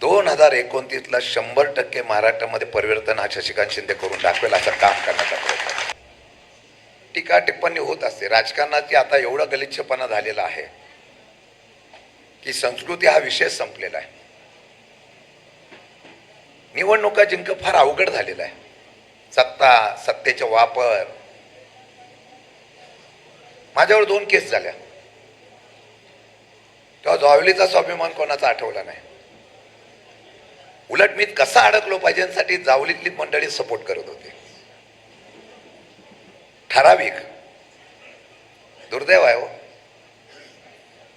दोन हजार एकोणतीसला शंभर टक्के महाराष्ट्रामध्ये परिवर्तन हा शशिकांत शिंदे करून दाखवेल असं काम करण्याचा प्रयत्न. टीका टिप्पणी होत असते. राजकारणाची आता एवढा गलिच्छपणा झालेला आहे की संस्कृती हा विषय संपलेला आहे. निवडणुका जिंकणं फार अवघड झालेलं आहे. सत्ता सत्तेचा वापर. माझ्यावर दोन केस झाल्या. तेव्हा जावलीचा स्वाभिमान कोणाचा आठवला नाही? उलट मी कसा अडकलो पाहिजेसाठी जावलीतली मंडळी सपोर्ट करत होते. ठराविक. दुर्दैव आहे हो.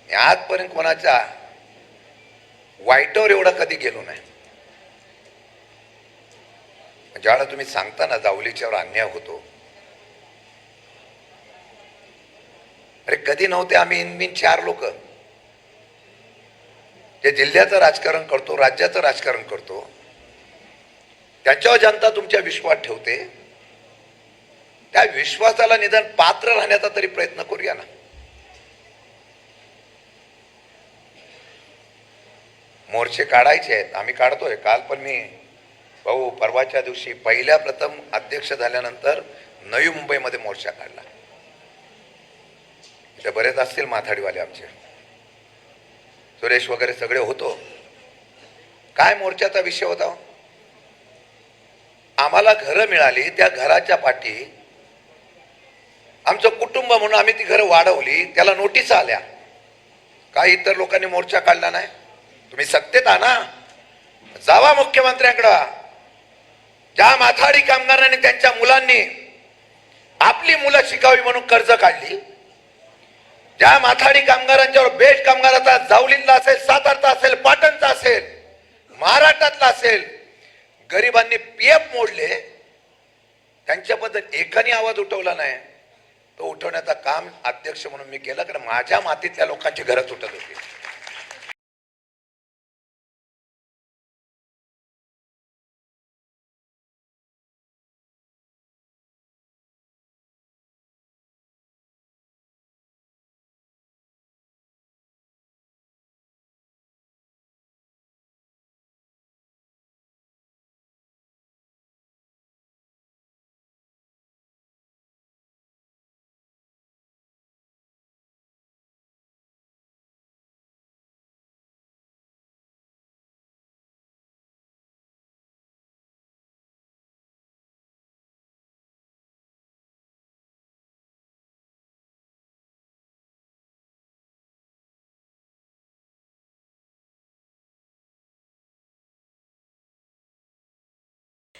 मी आजपर्यंत कोणाच्या वाईटावर एवढा कधी गेलो नाही. ज्यावेळेला तुम्ही सांगता ना जावलीच्यावर अन्याय होतो. अरे कधी नव्हते आम्ही इनबिन चार लोक. जे जिल्ह्याचं राजकारण करतो राज्याचं राजकारण करतो त्याच्यावर जनता तुमच्या विश्वास ठेवते. त्या विश्वासाला निदान पात्र राहण्याचा तरी प्रयत्न करूया ना. मोर्चे काढायचे आहेत. आम्ही काढतोय. काल पण मी भाऊ परवाच्या दिवशी पहिल्या प्रथम अध्यक्ष झाल्यानंतर नवी मुंबईमध्ये मोर्चा काढला. इथे बरेच असतील माथाडीवाले आमचे. सुरेश वगैरे सगळे होतो. काय मोर्चाचा विषय होता? आम्हाला घरं मिळाली त्या घराच्या पाठी आमचं कुटुंब म्हणून आम्ही ती घरं वाढवली त्याला नोटीस आल्या. काही इतर लोकांनी मोर्चा काढला नाही. तुम्ही सत्तेत ना जावा मुख्यमंत्र्यांकडं. ज्या माथाडी कामगारांनी त्यांच्या मुलांनी आपली मुलं शिकावी म्हणून कर्ज काढली. ज्या माथाडी कामगारांच्यावर बेस्ट कामगाराचा जावलींचा असेल सातारचा असेल पाटणचा असेल महाराष्ट्रातला असेल गरिबांनी पीएफ मोडले त्यांच्याबद्दल एकाने आवाज उठवला नाही. तो उठवण्याचं काम अध्यक्ष म्हणून मी केलं कारण माझ्या मातीतल्या लोकांची घरं तुटत होती.